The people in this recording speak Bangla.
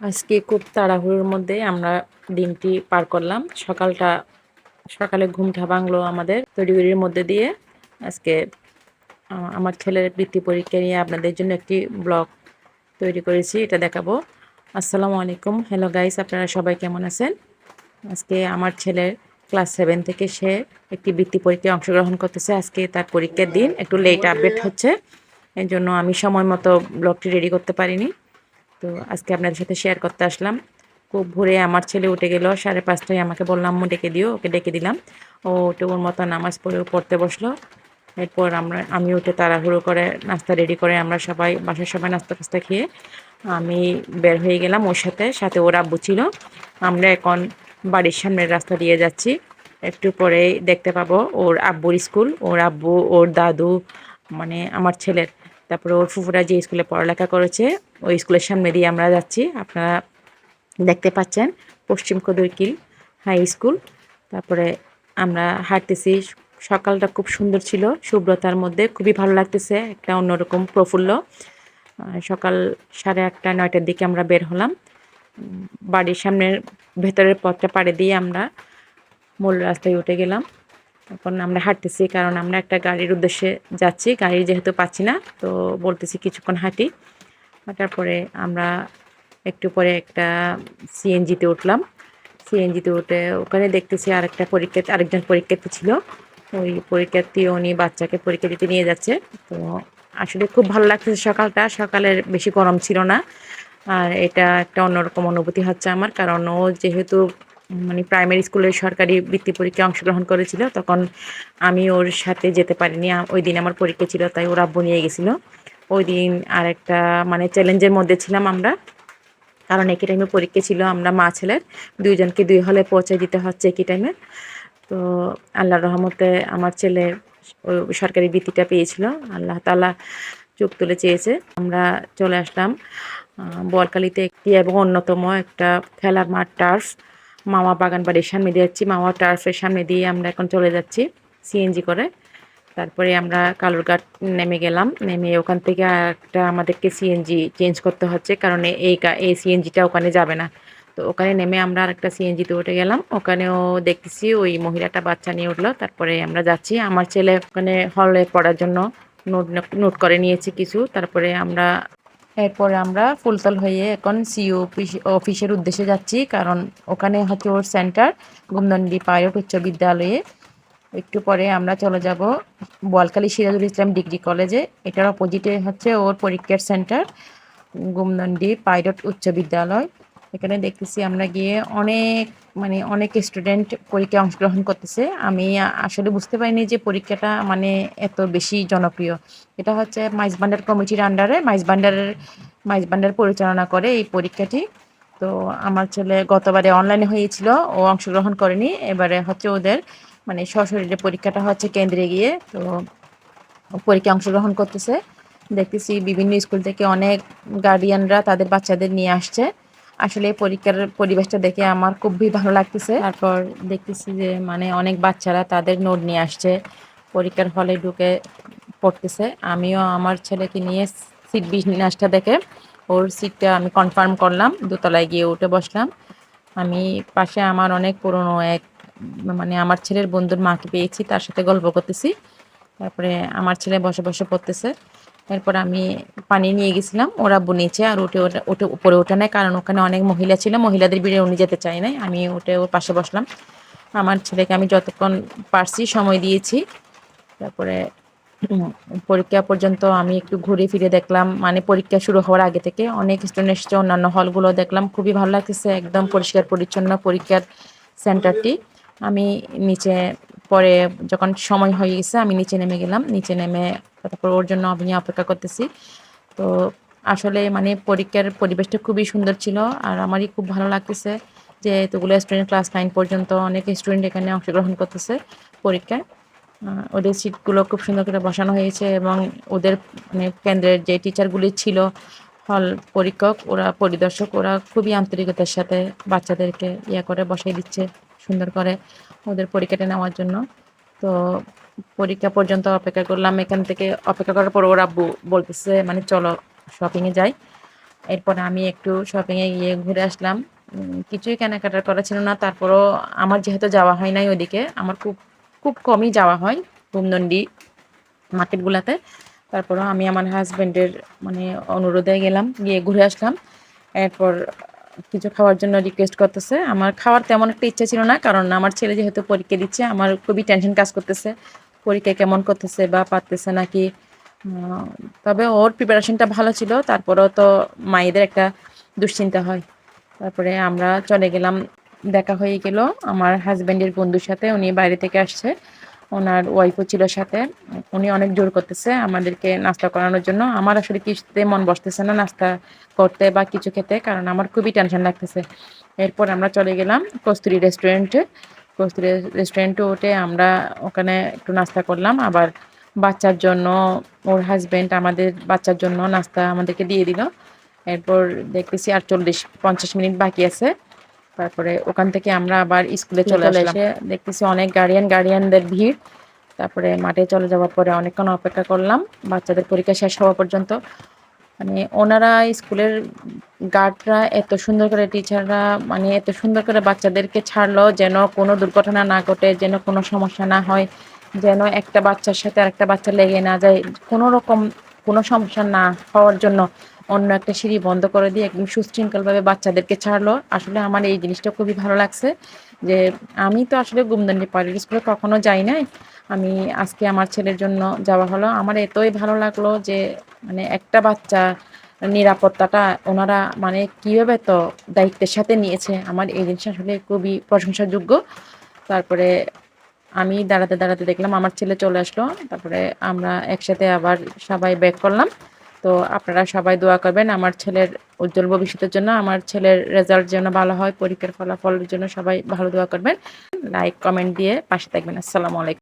আজকে খুব তাড়াহুড়োর মধ্যে আমরা দিনটি পার করলাম। সকালটা, সকালে ঘুমটা ভাঙলো আমাদের তড়িঘড়ির মধ্যে দিয়ে। আজকে আমার ছেলের বৃত্তি পরীক্ষা নিয়ে আপনাদের জন্য একটি ব্লগ তৈরি করেছি, এটা দেখাবো। আসসালামু আলাইকুম। হ্যালো গাইস আপনারা সবাই কেমন আছেন? আজকে আমার ছেলের ক্লাস সেভেন থেকে সে একটি বৃত্তি পরীক্ষায় অংশগ্রহণ করতেছে। আজকে তার পরীক্ষার দিন, একটু লেট আপডেট হচ্ছে। এই জন্য আমি সময় মতো ব্লগটি রেডি করতে পারিনি। তো আজকে আপনাদের সাথে শেয়ার করতে আসলাম। খুব ভোরে আমার ছেলে উঠে গেল, সাড়ে পাঁচটায় আমাকে বললাম আম্মু, ডেকে দিও, ওকে ডেকে দিলাম। ও উঠে ওর মতো নামাজ পড়ে, পড়তে বসল। এরপর আমরা, আমি উঠে তাড়াহুড়ো করে, নাস্তা রেডি করে আমরা সবাই, বাসার সবাই নাস্তা ফাস্তা খেয়ে আমি বের হয়ে গেলাম ওর সাথে সাথে ওর আব্বু ছিল। আমরা এখন বাড়ির সামনের রাস্তা দিয়ে যাচ্ছি। একটু পরে দেখতে পাবো ওর আব্বুর স্কুল। ওর আব্বু, ওর দাদু মানে আমার ছেলের, তারপরে ওর ফুফুরা যে স্কুলে পড়ালেখা করেছে ওই স্কুলের সামনে দিয়ে আমরা যাচ্ছি। আপনারা দেখতে পাচ্ছেন পশ্চিম কদরকিল হাই স্কুল। তারপরে আমরা হাঁটতেছি। সকালটা খুব সুন্দর ছিল, শুভ্রতার মধ্যে। খুবই ভালো লাগতেছে, একটা অন্যরকম প্রফুল্ল। সকাল সাড়ে আটটা, নয়টার দিকে আমরা বের হলাম। বাড়ির সামনের ভেতরের পথটা পাড়ে দিয়ে আমরা মূল রাস্তায় উঠে গেলাম। এখন আমরা হাঁটতেছি কারণ আমরা একটা গাড়ির উদ্দেশ্যে যাচ্ছি। গাড়ি যেহেতু পাচ্ছি না, তো বলতেছি কিছুক্ষণ হাঁটি। হাঁটার পরে আমরা একটু পরে একটা সিএনজিতে উঠলাম। সিএনজিতে উঠে ওখানে দেখতেছি আরেকটা পরীক্ষা, আরেকজন পরীক্ষার্থী ছিল। ওই পরীক্ষার্থী উনি বাচ্চাকে পরীক্ষা দিতে নিয়ে যাচ্ছে। তো আসলে খুব ভালো লাগতেছে সকালটা। সকালের বেশি গরম ছিল না। আর এটা একটা অন্যরকম অনুভূতি হচ্ছে আমার। কারণ ও যেহেতু মানে প্রাইমারি স্কুলের সরকারি বৃত্তি পরীক্ষায় অংশগ্রহণ করেছিল, তখন আমি ওর সাথে যেতে পারিনি। ওই দিন আমার পরীক্ষা ছিল, তাই ওর আব্বু নিয়ে গেছিল। ওই দিন আর একটা মানে চ্যালেঞ্জের মধ্যে ছিলাম আমরা। কারণ একই টাইমে পরীক্ষা ছিল, আমরা মা ছেলের। দুইজনকে দুই হলে পৌঁছে দিতে হচ্ছে একই টাইমে তো আল্লাহর রহমতে আমার ছেলে সরকারি বৃত্তিটা পেয়েছিল। আল্লাহ তালা চোখ তুলে চেয়েছে। আমরা চলে আসলাম বোয়ালখালীতে একটি এবং অন্যতম একটা খেলার মাঠ, টার্ফ। মামা বাগান বাড়ির সামনে দিয়ে যাচ্ছি। মামা টার্ফের সামনে দিয়ে আমরা এখন চলে যাচ্ছি, সিএনজি করে। তারপরে আমরা কালুরঘাট নেমে গেলাম। নেমে ওখান থেকে একটা আমাদেরকে সিএনজি চেঞ্জ করতে হচ্ছে, কারণ এই এই সিএনজিটা ওখানে যাবে না। তো ওখানে নেমে আমরা আরেকটা সিএনজিতে উঠে গেলাম। ওখানেও দেখতেছি ওই মহিলাটা বাচ্চা নিয়ে উঠল। তারপরে আমরা যাচ্ছি। আমার ছেলে ওখানে হলে পড়ার জন্য নোট নোট করে নিয়েছি কিছু। তারপরে আমরা এরপরে আমরা ফুলতল হয়ে এখন সিও অফিস অফিসের উদ্দেশ্যে যাচ্ছি। কারণ ওখানে হচ্ছে ওর সেন্টার গুমদন্ডি পাইলট উচ্চ বিদ্যালয়ে। একটু পরে আমরা চলে যাব বোয়ালখালী সিরাজুল ইসলাম ডিগ্রি কলেজে। এটার অপোজিটে হচ্ছে ওর পরীক্ষার সেন্টার গুমদন্ডি পাইলট উচ্চ বিদ্যালয়। এখানে দেখতেছি আমরা গিয়ে অনেক মানে অনেক স্টুডেন্ট পরীক্ষায় অংশগ্রহণ করতেছে। আমি আসলে বুঝতে পারিনি যে পরীক্ষাটা মানে এত বেশি জনপ্রিয়। এটা হচ্ছে মাইজবান্ডার কমিটির আন্ডারে মাইজবান্ডারের মাইজবান্ডার পরিচালনা করে এই পরীক্ষাটি। তো আমার ছেলে গতবারে অনলাইনে হয়েছিল, ও অংশগ্রহণ করেনি। এবারে হচ্ছে ওদের মানে সশরীরে পরীক্ষাটা হচ্ছে কেন্দ্রে গিয়ে, তো পরীক্ষায় অংশগ্রহণ করতেছে। দেখতেছি বিভিন্ন স্কুল থেকে অনেক গার্ডিয়ানরা তাদের বাচ্চাদের নিয়ে আসছে। আসলে পরীক্ষার পরিবেশটা দেখে আমার খুবই ভালো লাগতেছে। তারপর দেখতেছি যে মানে অনেক বাচ্চারা তাদের নোট নিয়ে আসছে, পরীক্ষার হলে ঢুকে পড়তেছে। আমিও আমার ছেলেকে নিয়ে সিট বিন্যাসটা দেখে, ওর সিটটা আমি কনফার্ম করলাম, দোতলায় গিয়ে উঠে বসলাম। আমি পাশে আমার অনেক পুরনো এক মানে আমার ছেলের বন্ধুর মাকে পেয়েছি, তার সাথে গল্প করতেছি। তারপরে আমার ছেলে বসে বসে পড়তেছে। এরপর আমি পানি নিয়ে গেছিলাম, ওরা নিচে আর উঠে ওঠে, উঠে উপরে ওঠে নাই, কারণ ওখানে অনেক মহিলা ছিল, মহিলাদের ভিড়ে উনি যেতে চাই নাই। আমি উঠে ওর পাশে বসলাম। আমার ছেলেকে আমি যতক্ষণ পারছি সময় দিয়েছি। তারপরে পরীক্ষা পর্যন্ত আমি একটু ঘুরে ফিরে দেখলাম মানে পরীক্ষা শুরু হওয়ার আগে থেকে অনেক স্টুডেন্ট এসেছে, অন্যান্য হলগুলো দেখলাম। খুবই ভালো লাগতেছে, একদম পরিষ্কার পরিচ্ছন্ন পরীক্ষার সেন্টারটি আমি নিচে পরে যখন সময় হয়ে গেছে, আমি নিচে নেমে গেলাম। নিচে নেমে তারপর ওর জন্য আমি অপেক্ষা করতেছি। তো আসলে মানে পরীক্ষার পরিবেশটা খুবই সুন্দর ছিল আর আমারই খুব ভালো লাগতেছে যে এতগুলো স্টুডেন্ট ক্লাস নাইন পর্যন্ত অনেক স্টুডেন্ট এখানে অংশগ্রহণ করতেছে পরীক্ষায়। ওদের সিটগুলো খুব সুন্দর করে বসানো হয়েছে এবং ওদের মানে কেন্দ্রের যে টিচারগুলি ছিল হল পরীক্ষক, ওরা পরিদর্শক, ওরা খুবই আন্তরিকতার সাথে বাচ্চাদেরকে ইয়ে করে বসাই দিচ্ছে। সুন্দর করে ওদের পরীক্ষাটা নেওয়ার জন্য। তো পরীক্ষা পর্যন্ত অপেক্ষা করলাম। এখান থেকে অপেক্ষা করার পর ওর বলতেছে মানে চলো শপিংয়ে যাই। এরপর আমি একটু শপিংয়ে গিয়ে ঘুরে আসলাম। কিছুই কেনাকাটার করা ছিল না। তারপরও আমার যেহেতু যাওয়া হয় নাই ওদিকে, আমার খুব খুব কমই যাওয়া হয় বুমদন্ডি মার্কেটগুলোতে। তারপরও আমি আমার হাজব্যান্ডের মানে অনুরোধে গেলাম, গিয়ে ঘুরে আসলাম। এরপর কিছু খাওয়ার জন্য রিকোয়েস্ট করতেছে। আমার খাওয়ার তেমন একটা ইচ্ছা ছিল না, কারণ আমার ছেলে যেহেতু পরীক্ষা দিচ্ছে, আমার খুবই টেনশন কাজ করতেছে। পরীক্ষা কেমন করতেছে বা পারতেছে নাকি? তবে ওর প্রিপারেশনটা ভালো ছিল, তারপরেও তো মায়েদের একটা দুশ্চিন্তা হয়। তারপরে আমরা চলে গেলাম, দেখা হয়ে গেল। আমার হাজব্যান্ডের বন্ধুর সাথে উনি বাইরে থেকে আসছে। ওনার ওয়াইফও ছিল সাথে। উনি অনেক জোর করতেছে আমাদেরকে নাস্তা করানোর জন্য। আমার আসলে কিছুতে মন বসতেছে না নাস্তা করতে বা কিছু খেতে, কারণ আমার খুবই টেনশন লাগতেছে। এরপর আমরা চলে গেলাম কস্তুরি রেস্টুরেন্টে কস্তুরি রেস্টুরেন্টে উঠে আমরা ওখানে একটু নাস্তা করলাম। আবার বাচ্চার জন্য, ওর হাজবেন্ড আমাদের বাচ্চার জন্য নাস্তা আমাদেরকে দিয়ে দিল। এরপর দেখতেছি আর চল্লিশ পঞ্চাশ মিনিট বাকি আছে। তারপরে ওখান থেকে আমরা আবার স্কুলে চলে এসে দেখতেছি অনেক গার্ডিয়ান গার্ডিয়ানদের ভিড়। তারপরে মাঠে চলে যাওয়ার পরে অনেকক্ষণ অপেক্ষা করলাম। বাচ্চাদের পরীক্ষা শেষ হওয়া পর্যন্ত। মানে ওনারা স্কুলের গার্ডরা এত সুন্দর করে টিচাররা মানে এত সুন্দর করে বাচ্চাদেরকে ছাড়লো যেন কোনো দুর্ঘটনা না ঘটে যেন কোনো সমস্যা না হয় যেন একটা বাচ্চার সাথে আরেকটা বাচ্চা লেগে না যায়। কোনো রকম কোনো সমস্যা না হওয়ার জন্য অন্য একটা সিঁড়ি বন্ধ করে দিয়ে একদম সুশৃঙ্খলভাবে বাচ্চাদেরকে ছাড়লো। আসলে আমার এই জিনিসটা খুবই ভালো লাগছে যে আমি তো আসলে গুমদন্ডি পার্টি স্কুলে কখনো যাই নাই। আমি আজকে আমার ছেলের জন্য যাওয়া হলো। আমার এতই ভালো লাগল যে মানে একটা বাচ্চা নিরাপত্তাটা ওনারা মানে কীভাবে তো দায়িত্বের সাথে নিয়েছে। আমার এই জিনিসটা আসলে খুবই প্রশংসাযোগ্য। তারপরে আমি দাঁড়াতে দাঁড়াতে দেখলাম আমার ছেলে চলে আসলো। তারপরে আমরা একসাথে আবার সবাই ব্যাক করলাম। তো আপনারা সবাই দোয়া করবেন আমার ছেলের উজ্জ্বল ভবিষ্যতের জন্য, আমার ছেলের রেজাল্ট যেন ভালো হয়, পরীক্ষার ফলাফলের জন্য সবাই ভালো দোয়া করবেন। লাইক কমেন্ট দিয়ে পাশে থাকবেন। আসসালামু আলাইকুম।